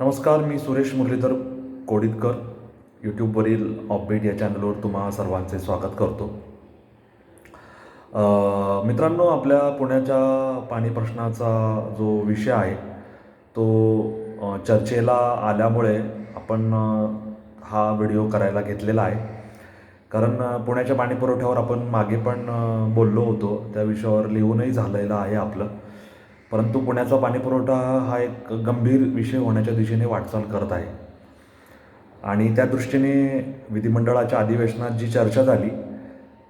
नमस्कार मी सुरेश मुरलीधर कोडितकर. यूट्यूबवरील अपडेट या चॅनलवर तुम्हा सर्वांचे स्वागत करतो. मित्रांनो आपल्या पुण्याच्या पाणी प्रश्नाचा जो विषय आहे तो चर्चेला आल्यामुळे आपण हा व्हिडिओ करायला घेतलेला आहे. कारण पुण्याच्या पाणी पुरवठ्यावर आपण मागे पण बोललो होतो. त्या विषयावर लिहूनही झालेलं आहे आपलं. परंतु पुण्याचा पाणीपुरवठा हा एक गंभीर विषय होण्याच्या दिशेने वाटचाल करत आहे. आणि त्या दृष्टीने विधिमंडळाच्या अधिवेशनात जी चर्चा झाली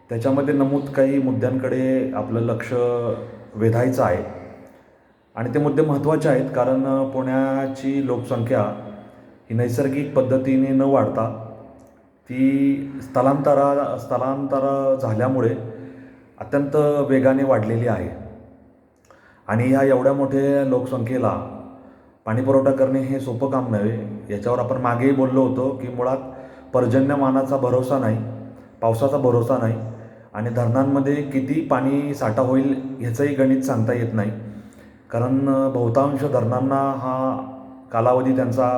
त्याच्यामध्ये नमूद काही मुद्द्यांकडे आपलं लक्ष वेधायचं आहे. आणि ते मुद्दे महत्त्वाचे आहेत कारण पुण्याची लोकसंख्या ही नैसर्गिक पद्धतीने न वाढता ती स्थलांतरा स्थलांतर झाल्यामुळे अत्यंत वेगाने वाढलेली आहे. आणि ह्या एवढ्या मोठ्या लोकसंख्येला पाणीपुरवठा करणे हे सोपं काम नव्हे. याच्यावर आपण मागेही बोललो होतो की मुळात पर्जन्यमानाचा भरोसा नाही पावसाचा भरोसा नाही आणि धरणांमध्ये किती पाणी साठा होईल ह्याचंही गणित सांगता येत नाही. कारण बहुतांश धरणांना हा कालावधी त्यांचा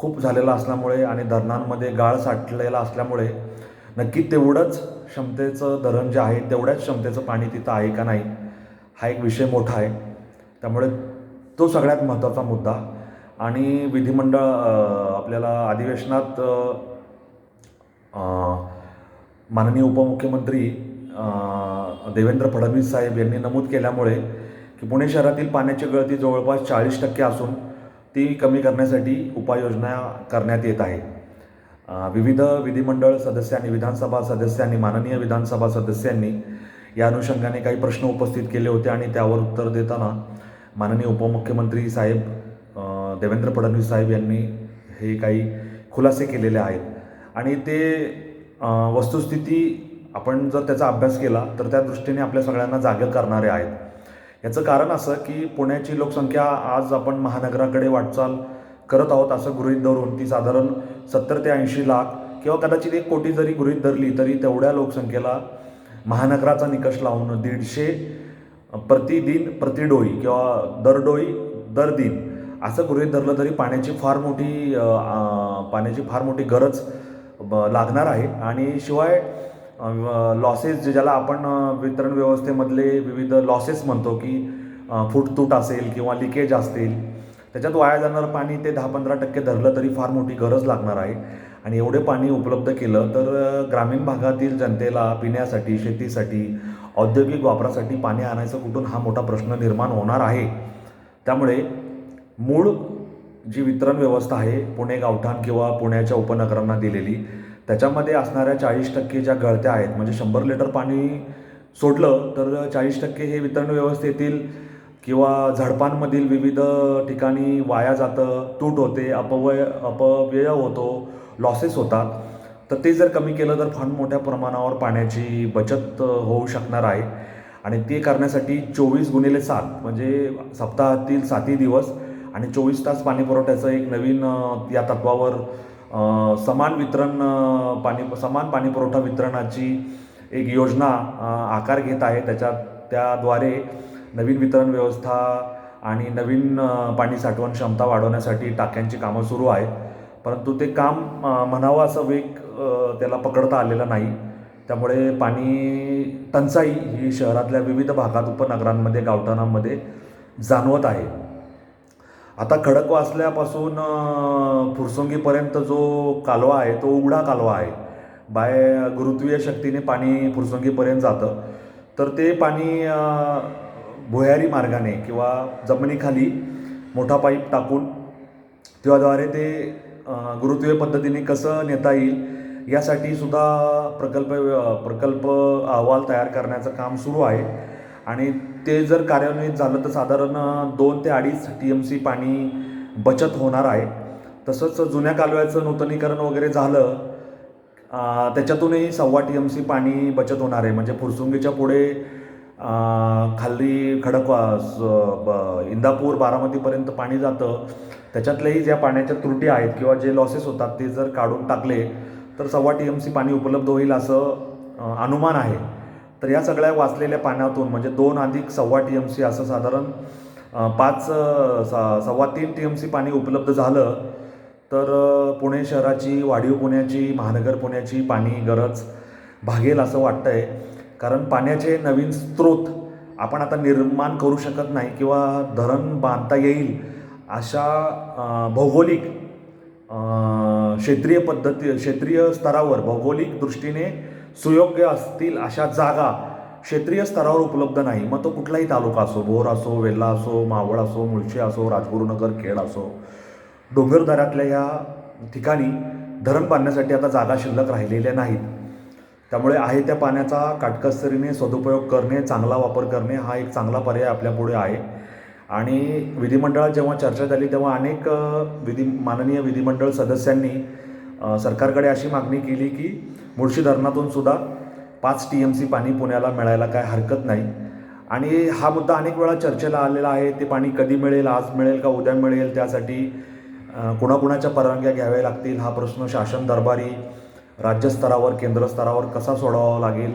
खूप झालेला असल्यामुळे आणि धरणांमध्ये गाळ साठलेला असल्यामुळे नक्की तेवढंच क्षमतेचं धरण जे आहे तेवढ्याच क्षमतेचं पाणी तिथं आहे का नाही हा एक विषय मोठा आहे. त्यामुळे तो सगळ्यात महत्त्वाचा मुद्दा. आणि विधिमंडळ आपल्याला अधिवेशनात माननीय उपमुख्यमंत्री देवेंद्र फडणवीस साहेब यांनी नमूद केल्यामुळे की पुणे शहरातील पाण्याची गळती जवळपास चाळीस टक्के असून ती कमी करण्यासाठी उपाययोजना करण्यात येत आहे. विविध विधिमंडळ सदस्यांनी विधानसभा सदस्यांनी माननीय विधानसभा सदस्यांनी या अनुषंगाने काही प्रश्न उपस्थित केले होते आणि त्यावर उत्तर देताना माननीय उपमुख्यमंत्री साहेब देवेंद्र फडणवीस साहेब यांनी हे काही खुलासे केलेले आहेत. आणि ते वस्तुस्थिती आपण जर त्याचा अभ्यास केला तर त्या दृष्टीने आपल्या सगळ्यांना जागर करणारे आहेत. याचं कारण असं की पुण्याची लोकसंख्या आज आपण महानगराकडे वाटचाल करत आहोत असं गृहीत धरून ती साधारण सत्तर ते ऐंशी लाख किंवा कदाचित एक कोटी जरी गृहीत धरली तरी तेवढ्या लोकसंख्येला महानगराचा निकष लावून दीडशे प्रतिदिन प्रतिडोळी किंवा दरडोळी दर दिन असं गृहीत धरलं तरी पाण्याची फार मोठी पाण्याची फार मोठी गरज ब- लागणार आहे. आणि शिवाय लॉसेस जे ज्याला आपण वितरण व्यवस्थेमधले विविध लॉसेस म्हणतो की फुटतूट असेल किंवा लिकेज असतील त्याच्यात वाया जाणारं पाणी ते दहा पंधरा टक्के धरलं तरी फार मोठी गरज लागणार आहे. आणि एवढे पाणी उपलब्ध केलं तर ग्रामीण भागातील जनतेला पिण्यासाठी शेतीसाठी औद्योगिक वापरासाठी पाणी आणायचं कुठून हा मोठा प्रश्न निर्माण होणार आहे. त्यामुळे मूळ जी वितरण व्यवस्था आहे पुणे गावठाण किंवा पुण्याच्या उपनगरांना दिलेली त्याच्यामध्ये असणाऱ्या चाळीस टक्के ज्या गळत्या आहेत म्हणजे शंभर लिटर पाणी सोडलं तर चाळीस टक्के हे वितरण व्यवस्थेतील किंवा झडपांमधील विविध ठिकाणी वाया जातं तूट होते अपव्यय अपव्यय होतो लॉसेस होतात. तर ते जर कमी केलं तर फार मोठ्या प्रमाणावर पाण्याची बचत होऊ शकणार आहे. आणि ते करण्यासाठी चोवीस गुणिले सात म्हणजे सप्ताहातील सातही दिवस आणि चोवीस तास पाणी पुरवठ्याचं एक नवीन या तत्वावर समान वितरण पाणी समान पाणी पुरवठा वितरणाची एक योजना आकार घेत आहे. त्याच्यात त्याद्वारे नवीन वितरण व्यवस्था आणि नवीन पाणी साठवण क्षमता वाढवण्यासाठी टाक्यांची कामं सुरू आहेत. परंतु ते काम म्हणावं असं वेग त्याला पकडता आलेला नाही. त्यामुळे पाणी टंचाई ही शहरातल्या विविध भागात उपनगरांमध्ये गावठाणांमध्ये जाणवत आहे. आता खडकवासल्यापासून फुरसुंगीपर्यंत जो कालवा आहे तो उघडा कालवा आहे. बाय गुरुत्वीय शक्तीने पाणी फुरसुंगीपर्यंत जातं. तर ते पाणी भुयारी मार्गाने किंवा जमिनीखाली मोठा पाईप टाकून त्याद्वारे ते गुरुत्वीय पद्धतीने कसं नेता येईल यासाठी सुद्धा प्रकल्प प्रकल्प अहवाल तयार करण्याचं काम सुरू आहे. आणि ते जर कार्यान्वित झालं तर साधारण दोन ते अडीच टी एम सी पाणी बचत होणार आहे. तसंच जुन्या कालव्याचं नूतनीकरण वगैरे झालं त्याच्यातूनही सव्वा टी एम सी पाणी बचत होणार आहे. म्हणजे फुरसुंगीच्या पुढे खाली खडकवा ब- इंदापूर बारामतीपर्यंत पाणी जातं. त्याच्यातल्याही ज्या पाण्याच्या त्रुटी आहेत किंवा जे लॉसेस होतात ते जर काढून टाकले तर सव्वा टी एम सी पाणी उपलब्ध होईल असं अनुमान आहे. तर या सगळ्या वाचलेल्या पाण्यातून म्हणजे दोन अधिक सव्वा टी एम सी असं साधारण पाच स- सव्वा तीन टी एम सी पाणी उपलब्ध झालं तर पुणे शहराची वाढीव पुण्याची महानगर पुण्याची पाणी गरज भागेल असं वाटतं आहे कारण पाण्याचे नवीन स्रोत आपण आता निर्माण करू शकत नाही किंवा धरण बांधता येईल अशा भौगोलिक क्षेत्रीय पद्धती क्षेत्रीय स्तरावर भौगोलिक दृष्टीने सुयोग्य असतील अशा जागा क्षेत्रीय स्तरावर उपलब्ध नाही. मग तो कुठलाही तालुका असो भोर असो वेल्ला असो मावळ असो मुळशी असो राजगुरुनगर खेड असो डोंगरदऱ्यातल्या या ठिकाणी धरण बांधण्यासाठी आता जागा शिल्लक राहिलेल्या नाहीत. त्यामुळे आहे त्या पाण्याचा काटकसरीने सदुपयोग करणे चांगला वापर करणे हा एक चांगला पर्याय आपल्यापुढे आहे. आणि विधिमंडळात जेव्हा चर्चा झाली तेव्हा अनेक विधी माननीय विधिमंडळ सदस्यांनी सरकारकडे अशी मागणी केली की मुळशी धरणातून सुद्धा पाच टी एम सी पाणी पुण्याला मिळायला काय हरकत नाही. आणि हा मुद्दा अनेक वेळा चर्चेला आलेला आहे. ते पाणी कधी मिळेल आज मिळेल का उद्या मिळेल त्यासाठी कुणाकुणाच्या परवानग्या घ्याव्या लागतील हा प्रश्न शासन दरबारी राज्यस्तरावर केंद्रस्तरावर कसा सोडवावा लागेल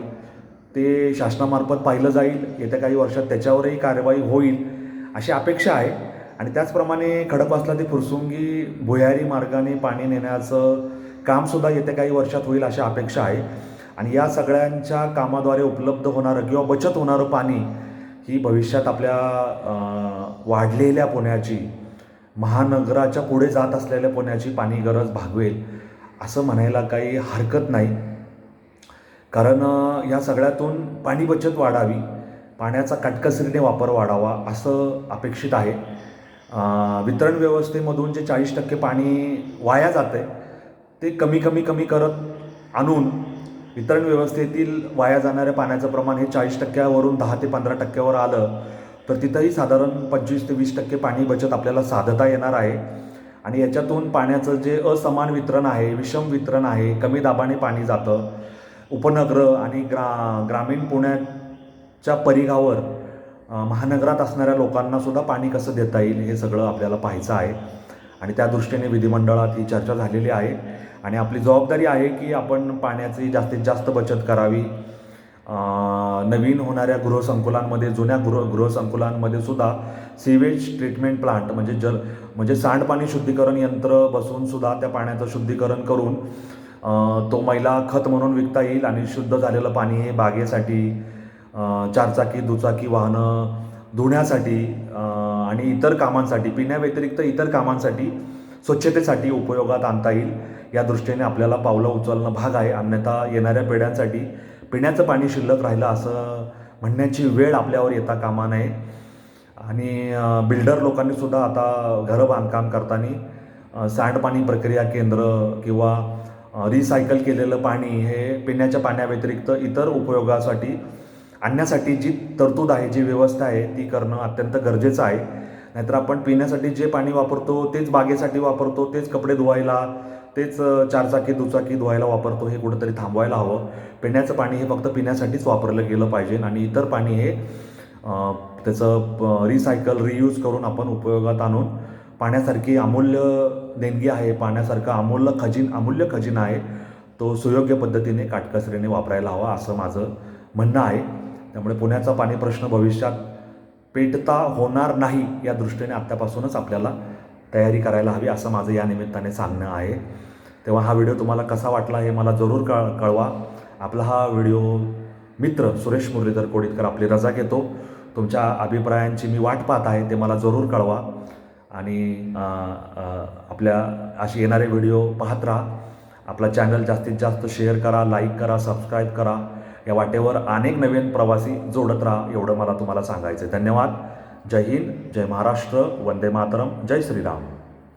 ते शासनामार्फत पाहिलं जाईल. येत्या काही वर्षात त्याच्यावरही कारवाई होईल. अशी अपेक्षा आहे. आणि त्याचप्रमाणे खडकवासला ते फुरसुंगी भुयारी मार्गाने पाणी नेण्याचं कामसुद्धा येत्या काही वर्षात होईल अशी अपेक्षा आहे. आणि या सगळ्यांच्या कामाद्वारे उपलब्ध होणारं किंवा बचत होणारं पाणी ही भविष्यात आपल्या वाढलेल्या पुण्याची महानगराच्या पुढे जात असलेल्या पुण्याची पाणी गरज भागवेल असं म्हणायला काही हरकत नाही. कारण या सगळ्यातून पाणी बचत वाढावी. पाण्याचा काटकसरीने वापर वाढावा असं अपेक्षित आहे. वितरण व्यवस्थेमधून जे चाळीस टक्के पाणी वाया जातं आहे ते कमी कमी कमी करत आणून वितरण व्यवस्थेतील वाया जाणाऱ्या पाण्याचं प्रमाण हे चाळीस टक्क्यावरून दहा ते पंधरा टक्क्यावर आलं तर तिथंही साधारण पंचवीस ते वीस टक्के पाणी बचत आपल्याला साधता येणार आहे. आणि याच्यातून पाण्याचं जे असमान वितरण आहे विषम वितरण आहे कमी दाबाने पाणी जातं उपनगर आणि ग्रा ग्रामीण पुण्यात च्या परिघावर महानगरात असणाऱ्या लोकांना सुद्धा पाणी कसं देता येईल हे सगळं आपल्याला पाहायचं आहे. आणि त्या दृष्टीने विधिमंडळात ही चर्चा झालेली आहे. आणि आपली जबाबदारी आहे की आपण पाण्याची जास्तीत जास्त बचत करावी. नवीन होणाऱ्या गृहसंकुलांमध्ये जुन्या गृह गृहसंकुलांमध्ये सुद्धा सीवेज ट्रीटमेंट प्लांट म्हणजे जल म्हणजे सांडपाणी शुद्धीकरण यंत्र बसवून सुद्धा त्या पाण्याचं शुद्धीकरण करून तो मैला खत म्हणून विकता येईल आणि शुद्ध झालेलं पाणी हे बागेसाठी चारचाकी दुचाकी वाहनं धुण्यासाठी आणि इतर कामांसाठी पिण्याव्यतिरिक्त इतर कामांसाठी स्वच्छतेसाठी उपयोगात आणता येईल. या दृष्टीने आपल्याला पावलं उचलणं भाग आहे. अन्यथा येणाऱ्या पिढ्यांसाठी पिण्याचं पाणी शिल्लक राहिलं असं म्हणण्याची वेळ आपल्यावर येता कामा नये. आणि बिल्डर लोकांनी सुद्धा आता घरं बांधकाम करताना सांडपाणी प्रक्रिया केंद्र किंवा रिसायकल केलेलं पाणी हे पिण्याच्या पाण्याव्यतिरिक्त इतर उपयोगासाठी आणण्यासाठी जी तरतूद आहे जी व्यवस्था आहे ती करणं अत्यंत गरजेचं आहे. नाहीतर आपण पिण्यासाठी जे पाणी वापरतो तेच बागेसाठी वापरतो तेच कपडे धुवायला तेच चारचाकी दुचाकी धुवायला वापरतो हे कुठंतरी थांबवायला हवं. पिण्याचं पाणी हे फक्त पिण्यासाठीच वापरलं गेलं पाहिजे आणि इतर पाणी हे त्याचं रिसायकल रियूज करून आपण उपयोगात आणून पाण्यासारखी अमूल्य देणगी आहे पाण्यासारखं अमूल्य खजिन अमूल्य खजिना आहे तो सुयोग्य पद्धतीने काटकसरीने वापरायला हवा असं माझं म्हणणं आहे. त्यामुळे पुण्याचा पाणी प्रश्न भविष्यात पेटता होणार नाही या दृष्टीने आत्तापासूनच आपल्याला तयारी करायला हवी असं माझं या निमित्ताने सांगणं आहे. तेव्हा हा व्हिडिओ तुम्हाला कसा वाटला हे मला जरूर कळ कळवा. आपला हा व्हिडिओ मित्र सुरेश मुरलीधर कोडितकर आपली रजा घेतो. तुमच्या अभिप्रायांची मी वाट पाहत आहे ते मला जरूर कळवा. आणि आपल्या अशी येणारे व्हिडिओ पाहत राहा. आपला चॅनल जास्तीत जास्त शेअर करा लाईक करा सबस्क्राईब करा. या वाटेवर अनेक नवीन प्रवासी जोडत राहा एवढं मला तुम्हाला सांगायचं आहे धन्यवाद. जय हिंद जय महाराष्ट्र वंदे मातरम जय श्रीराम.